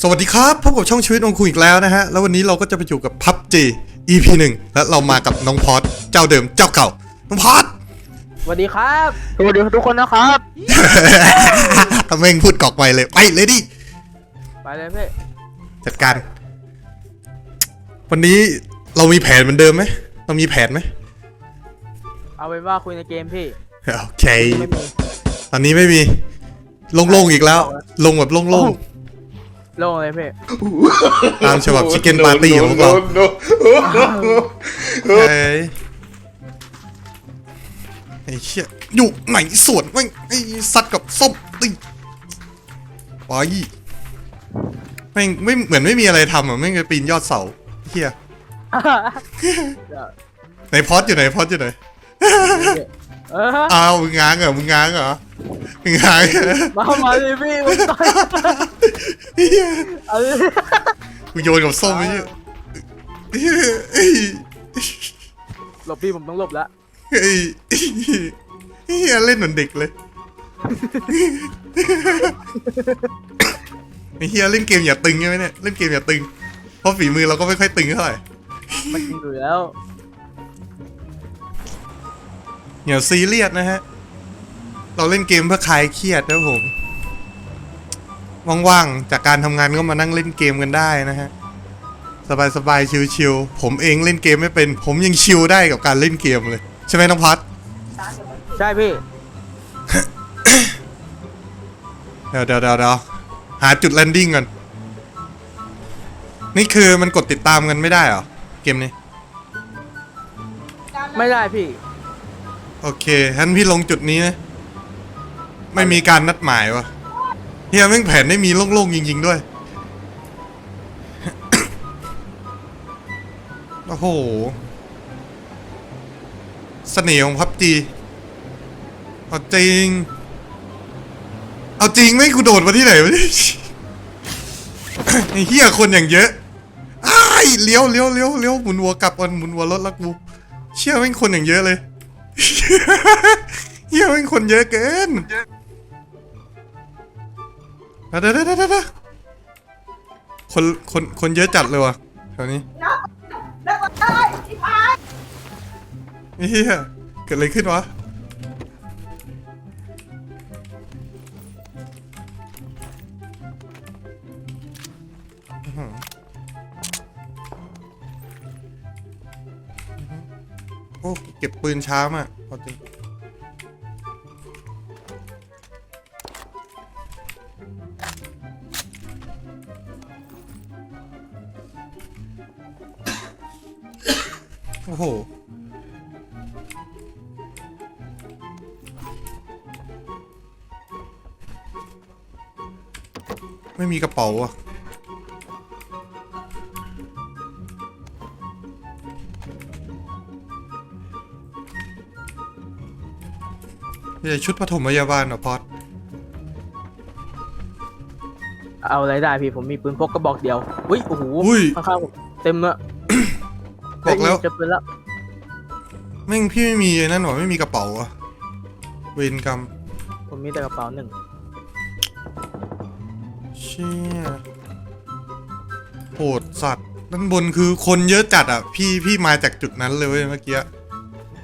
สวัสดีครับพบกับช่องชีวิตของคุณอีกแล้วนะฮะ แล้ววันนี้เราก็จะไปอยู่กับ PUBG EP 1 และเรามากับน้องพอดเจ้าเดิมเจ้าเก่า น้องพอดสวัสดีครับสวัสดีทุกคนนะครับทำเองพูดกอกไปเลย ไปเลยดิ ไปเลยพี่จัดการ วันนี้เรามีแผนเหมือนเดิมไหมเรามีแผนไหมเอาเป็นว่าคุยในเกมพี่โอเค ไม่มีตอนนี้ไม่มี โล่งๆอีกแล้ว ลงแบบโล่ง โล่งเลยพี่ๆตามฉบับชิคเก้นปาร์ตี้ของพวกเราเอ้ยไอ้เชี่ยอยู่ไหนสวนแม่งไอ้สัตว์กับส้มตีไปแม่งไม่เหมือนไม่มีอะไรทำอะแม่งจะปีนยอดเสาเฮียไหนพอดอยู่ไหนพอดอยู่ไหนเอออ้าวมึงง้างเหรอมึงง้างเหรอ มึงง้างเหรอมามาดิพี่มึงต่อยเหี้ยเอาดิกูโยนกับส้มไอ้เหี้ยเฮ้ยหลบพี่ผมต้องหลบแล้วเฮ้ยเฮียเล่นเหมือนเด็กเลยไอ้เฮียเล่นเกมอย่าตึงใช่ไหมเนี่ยเล่นเกมอย่าตึง เพราะฝีมือเราก็ไม่ค่อยตึงเท่าไหร่มันจริงอยู่แล้วอย่าซีเรียสนะฮะ เราเล่นเกมเพื่อคลายเครียดนะผมว่างๆจากการทำงานก็มานั่งเล่นเกมกันได้นะฮะสบายๆชิวๆผมเองเล่นเกมไม่เป็น ผมยังชิลได้กับการเล่นเกมเลย ใช่ไหมน้องพัดใช่พี่เดี๋ยวเดี๋ยวเดี๋ยวเดี๋ยวหาจุดแลนดิ้งก่อนนี่คือมันกดติดตามกันไม่ได้เหรอ เกมนี้ ไม่ได้พี่ โอเคงั้นพี่ลงจุดนี้นะ ไม่มีการนัดหมายวะเฮียแม่งแผนไม่มีโล่งๆจริง ๆด้วย โอ้โหเสน่ห์ของพับจีเอาจริง เอาจริงไม่กูโดดมาที่ไหนวะเฮียไอ้เฮียคนอย่างเยอะไอ้เลี้ยวเลี้ยวเลี้ยวเลี้ยวหมุนหัวกลับก่อนหมุนหัวรถล้วกู เชื่อแม่งคนอย่างเยอะเลยเฮียแม่งคนเยอะเกิน เดี๋ยวเดี๋ยวเดี๋ยวคนคนคนเยอะจัดเลยวะแถวนี้แล้วก็ได้ที่พายเฮียเกิดอะไรขึ้นวะโอ้เก็บปืนช้ามากเอจริง ไม่มีกระเป๋าอะเดี๋ยวชุดปฐมพยาบาลเหรอพอดเอาอะไรได้พี่ผมมีปืนพกกระบอกเดียว อุ้ยโอ้โหอุ้ยข้างๆผมเต็มเลยบอกแล้วเฮ้ยเจะปืนแล้วแม่งพี่ไม่มีไอ้นั่นหรอไม่มีกระเป๋าอะเวรกรรมผมมีแต่กระเป๋าหนึ่งเชี่ยโหดสัตว์ด้านบนคือคนเยอะจัดอะ พี่พี่มาจากจุดนั้นเลยเว้ยเมื่อกี้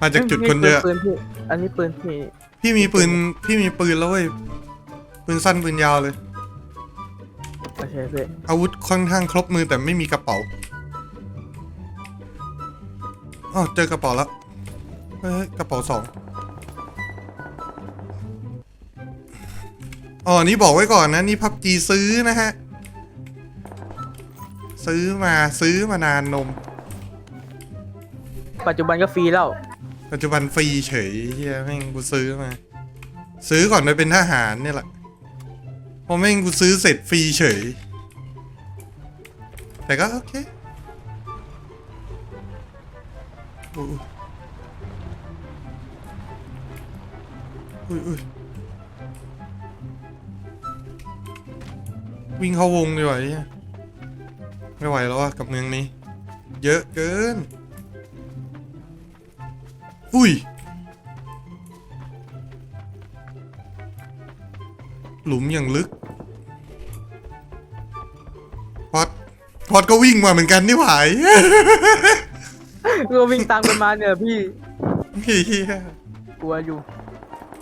มาจากจุดคนเยอะ ปืนพี่อันนี้ปืนพี่พี่มีปืนพี่มีปืนแล้วเว้ยปืนสั้นปืนยาวเลย โอเคพี่อาวุธค่อนข้างครบมือแต่ไม่มีกระเป๋าอ๋อเจอกระเป๋าแล้วเฮ้ยกระเป๋าสอง อ๋อ นี่บอกไว้ก่อนนะ นี่พับจีซื้อนะฮะ ซื้อมาซื้อมานานนม ปัจจุบันก็ฟรีแล้ว ปัจจุบันฟรีเฉยเฮียแม่งกูซื้อมา ซื้อก่อนไปเป็นทหารเนี่ยแหละพอแม่งกูซื้อเสร็จฟรีเฉย แต่ก็โอเคอุ้ยอุ้ย วิ่งเข้าวงดีกว่าไอ้เหี้ยไม่ไหวแล้วอะกับเมืองนี้ เยอะเกิน อุ้ย หลุมอย่างลึกพอดพอดก็วิ่งมาเหมือนกันนี่หวายก็วิ่งตามกันมาเนี่ยพี่เฮียกลัวอยู่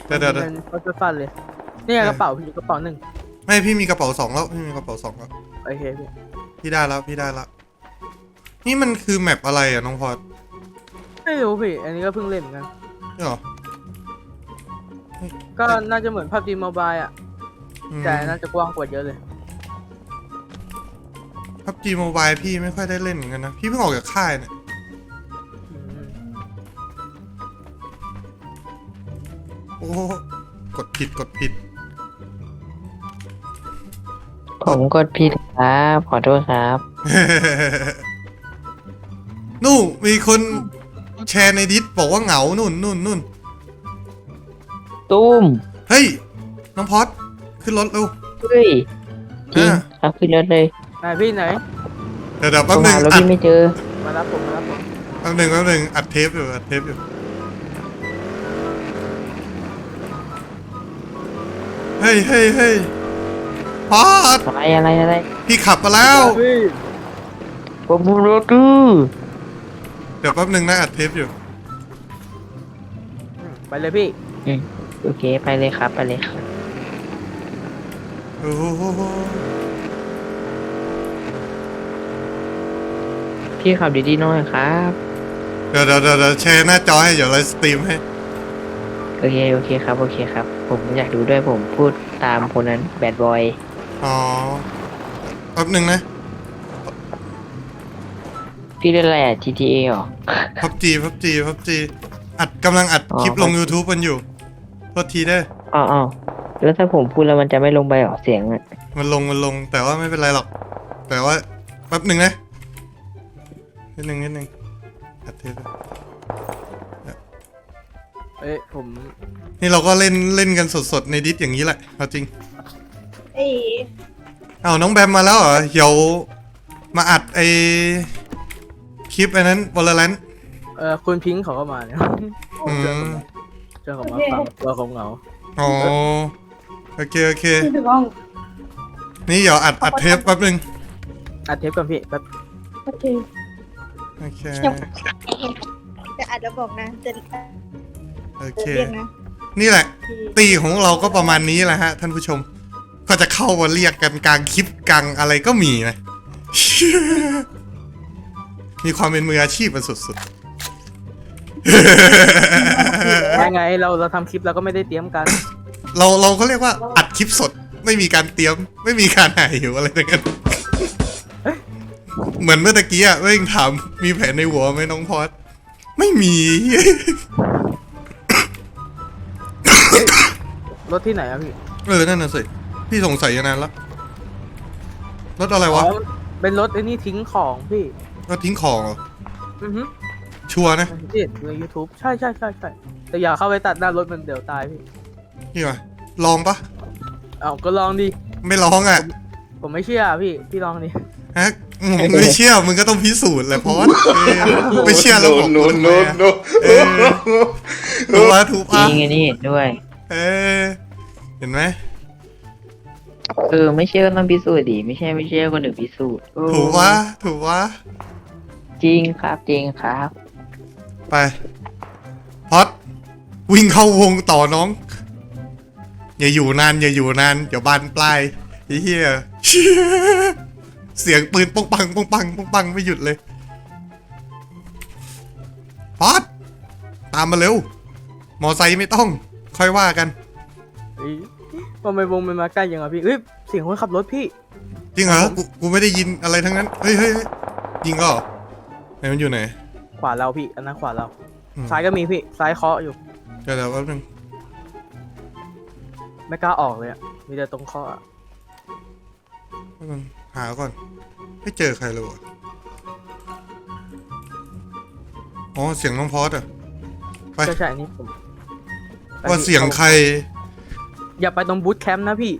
เดี๋ยวเดี๋ยวเดี๋ยวมันก็ฟันเลยเนี่ยกระเป๋าพี่กระเป๋าหนึ่ง ไม่พี่มีกระเป๋าสองแล้วพี่มีกระเป๋าสองแล้วโอเคพี่พี่ได้แล้วพี่ได้แล้วนี่มันคือแมปอะไรอะน้องพอดไม่รู้พี่ อันนี้ก็เพิ่งเล่นเหมือนกัน นี่หรอก็น่าจะเหมือนภาพจีโมบายอะ อืมแต่น่าจะกว้างกว่าเยอะเลย พับจีโมบายพี่ไม่ค่อยได้เล่นเหมือนกันนะ พี่เพิ่งออกจากค่ายเนี่ยอืมโอ้กดผิดกดผิด ผมกดผิดครับ ขอโทษครับ นู่นมีคนแชร์ในดิสบอกว่าเหงานู่นนู่นนู่นตุ้มเฮ้ย น้องพอดขึ้นรถเร็ว เฮ้ยจริงอะครับขึ้นรถเลยไหนพี่ไหน เดี๋ยวเดี๋ยวผแป๊บมหนึงหารถอัดพี่ไม่เจอ มารับผมมารับผมแป๊บหนึงแป๊บหนึงอัดเทปอยู่อัดเทปอยู่เฮ้ยเฮ้ยเฮ้ย พอดอะไรอะไรอะไรพี่ขับมาแล้วพี่ผมบุรถดื้อเดี๋ยวแป๊บหนึงนะอัดเทปอยู่อืมไปเลยพี่อืมโอเคไปเลยครับไปเลยครับโอ้โหพี่ขับดีๆหน่อยครับเดี๋ยวเดี๋ยวเดี๋ยวเดี๋ยวแชร์หน้าจอให้เดี๋ยวเราสตรีมให้ โอเคโอเคครับโอเคครับ ผมอยากดูด้วยผมพูดตามคนนั้นแบดบอย อ๋อแป๊บหนึ่งนะพี่เล่นอะไรอะ GTA เหรอ พับจีพับจีพับจีอัดกำลังอัดอ๋อคลิปลง YouTube กันอยู่โทษทีเด้ออ๋ออ๋อแล้วถ้าผมพูดแล้วมันจะไม่ลงไปเหรอเสียงอะ มันลงมันลง แต่ว่าไม่เป็นไรหรอก แต่ว่าแป๊บหนึ่งนะนิดหนึ่งนิดหนึ่งอัดเทปไว้เอ้ยผม นี่เราก็เล่นเล่นกันสดๆในดิสอย่างนี้แหละเอาจริง ไอ้เอาน้องแบมมาแล้วเหรอเดี๋ยวมาอัดไอคลิปไอ้นั้นวอลเลนเออคุณพิงค์เขาก็มาเนี่ยอืมเจอเขามาฟังตัวเขาเหงาอ๋อโอเคโอเค ที่ถึงห้องนี่เดี๋ยวอัดอัดเทปแป๊บหนึงอัดเทปก่อนพี่แป๊บโอเคโอเคจะอาจจะบอกนะจะโอจะเค เรียกนะ นี่แหละที่ตีของเราก็ประมาณนี้แหละฮะ ท่านผู้ชม ก็จะเข้ามาเรียกกันกลางคลิปกลางอะไรก็มีนะ มีความเป็นมืออาชีพมันสุดยังไงเราเราทำคลิปเราก็ไม่ได้เตรียมกันๆเราเราก็เรียกว่าอัดคลิปสดไม่มีการเตรียม ไม่มีการหายอยู่อะไรทั้งนั้นเหมือนเมื่อตะกี้อะเร่งถามมีแผนในหัวไหมน้องพอดไม่มี รถที่ไหนอะพี่ เออ นั่นน่ะสิ พี่สงสัยนานละรถอะไรอ๋อวะเป็นรถไอ้นี่ทิ้งของพี่ รถทิ้งของเหรออือฮึชัวร์นะที่เห็นใน YouTube ใช่ใช่ใช่ใช่แต่อย่าเข้าไปตัดหน้ารถมันเดี๋ยวตายพี่นี่วะลองปะเอาก็ลองดิ ไม่ลองอะผมไม่เชื่อพี่ พี่ลองดิ ฮะมึงไม่เชื่อมึงก็ต้องพิสูจน์แหละพอดเออไม่เชื่อแล้วบอกกูทำไมอะเออถูกปะถูกจริปะงอันนี้เห็นด้วย เออเห็นไหม เออไม่เชื่อก็ต้องพิสูจน์ดิไม่ใช่ไม่เชื่อคนอื่นพิสูจน์ถูกปะถูกปะจริงครับจริงครับ ไปพอดวิ่งเข้าวงต่อน้อง อย่าอยู่นานอย่าอยู่นานเดี๋ยวบานปลายไอ้เหี้ยเสียงปืนปองปังปองปังปองปังไม่หยุดเลยพอดตามมาเร็ว มอไซค์ไม่ต้อง ค่อยว่ากันเฮ้ย ทำไมวงมันมาใกล้ยังอะพี่เอ้ยเสียงคนขับรถพี่ จริงเหรอกูกูไม่ได้ยินอะไรทั้งนั้นเฮ้ยเฮ้ยเฮ้ยยิงก็เหรอไหนมันอยู่ไหนขวาเราพี่ อันนั้นขวาเรา อืมซ้ายก็มีพี่ ซ้ายเคาะอยู่ เดี๋ยวเดี๋ยวแป๊บนึงไม่กล้าออกเลยอะมีแต่ตรงเคาะอะแป๊บนึงหาก่อน ไม่เจอใครเลยวะอ๋อเสียงน้องพอดอะไป ใช่ใช่อันนี้ผมไปว่าพี่เสียงใคร อย่าไปตรงบูธแคมป์นะพี่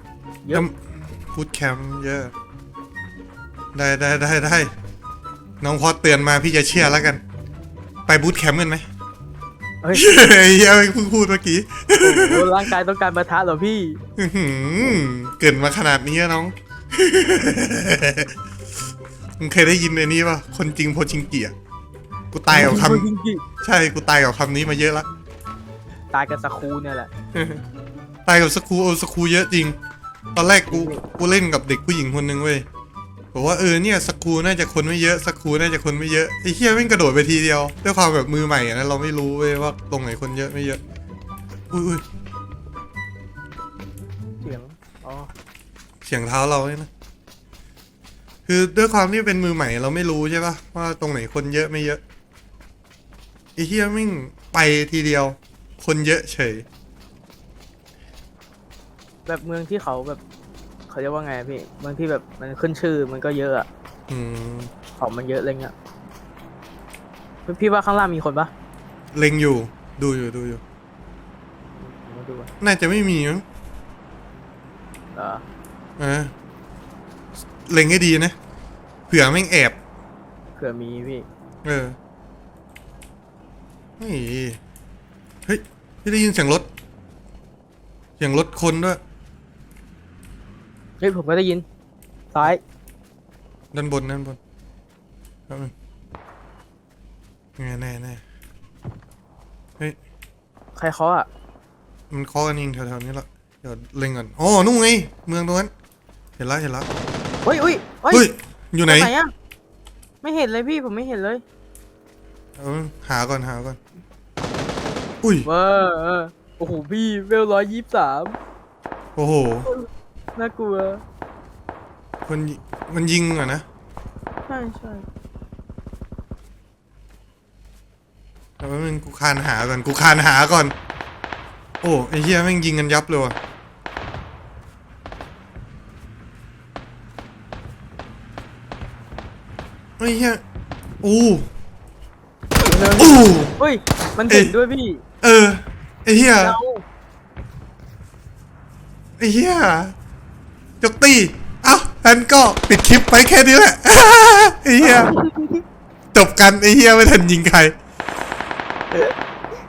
เยอะ พูดแคมป์เยอะ ได้ได้ได้ได้น้องพอดเตือนมาพี่จะเชื่อแล้วกัน ไปบูธแคมป์กันไหมเฮ้ย เฮ้ยเหี้ยเพิ่งพูดเมื่อกี้โอ้โหร่างกายต้องการประทะเหรอพี่ อื้อหือเกินมาขนาดนี้อะน้อง มึงเคยได้ยินไอ้นี้ป่ะ คนจริงโพชิงเกียกูตายกับคจริงำใช่ กูตายกับคำนี้มาเยอะละๆตายกับสครูเนี่ยแหละ ตายกับสครูโอสครูเยอะจริง ตอนแรกกูกูเล่นกับเด็กผู้หญิงคนหนึ่งเว้ยบอกว่าเออเนี่ยสครูน่าจะคนไม่เยอะสครูน่าจะคนไม่เยอะไอ้เฮียแม่งกระโดดไปทีเดียวด้วยความแบบมือใหม่อะนะเราไม่รู้เว้ยว่าตรงไหนคนเยอะไม่เยอะอุ้ยอุ้ยเสียงอ๋อเสียงเท้าเราเนี่ยนะคือด้วยความที่เป็นมือใหม่เราไม่รู้ใช่ปะว่าตรงไหนคนเยอะไม่เยอะไอ้เฮียแม่งไปทีเดียว คนเยอะเฉย แบบเมืองที่เขาแบบ เขาเรียกว่าไงอะพี่เมืองที่แบบมันขึ้นชื่อมันก็เยอะอะอืมของมันเยอะอะไรเงี้ยพี่ว่าข้างล่างมีคนปะเล็งอยู่ ดูอยู่ดูอยู่ ผมมาดูอะน่าจะไม่มีมั้งเอออ่าเล็งให้ดีนะ เผื่อแม่งแอบ เผื่อมีพี่เออเฮ้ยเฮ้ยพี่ได้ยินเสียงรถ เสียงรถคนด้วย เฮ้ยผมก็ได้ยิน ซ้าย ด้านบนด้านบนแป๊บนึงแน่แน่แน่เฮ้ย ใครเคาะอะ มันเคาะกันเองแถวๆนี้ละเดี๋ยวเล็งก่อนอ๋อนู่นไง เมืองตรงนั้น เห็นละเห็นละเฮ้ยอุ้ยเฮ้ยเฮ้ย อยู่ไหนตรงอะ ไม่เห็นเลยพี่ผมไม่เห็นเลย เอาหาก่อนหาก่อน อุ้ย เว้าเออโอ้โหพี่เวลร้อยยี่สิบสามโอ้โห น่ากลัว มันยิมันยิงอะนะใช่ใช่แต่ว่ามันกูคานหาก่อนกูคานหาก่อน โอ้ไอ้เหี้ยแม่งยิงกันยับเลยว่ะไอ้เหี้ยอู้เนินอู้เฮ้ย มันเห็นเอ๊ะด้วยพี่เออไอ้เหี้ยเรา ไอ้เหี้ย ยกตีเอ้างั้นก็ปิดคลิปไปแค่นี้แหละไอ้เหี้ยจบกันไอ้เหี้ยไม่ทันยิงใคร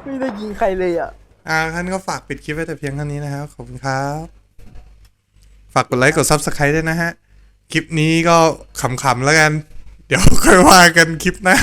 ไม่ได้ยิงใครเลยอะ อ่าท่านก็ฝากปิดคลิปไว้แต่เพียงเท่านี้นะครับ ขอบคุณครับ ฝากกดไลค์กด Subscribe ด้วยนะฮะ คลิปนี้ก็ขำๆแล้วกัน เดี๋ยวค่อยว่ากันคลิปหน้า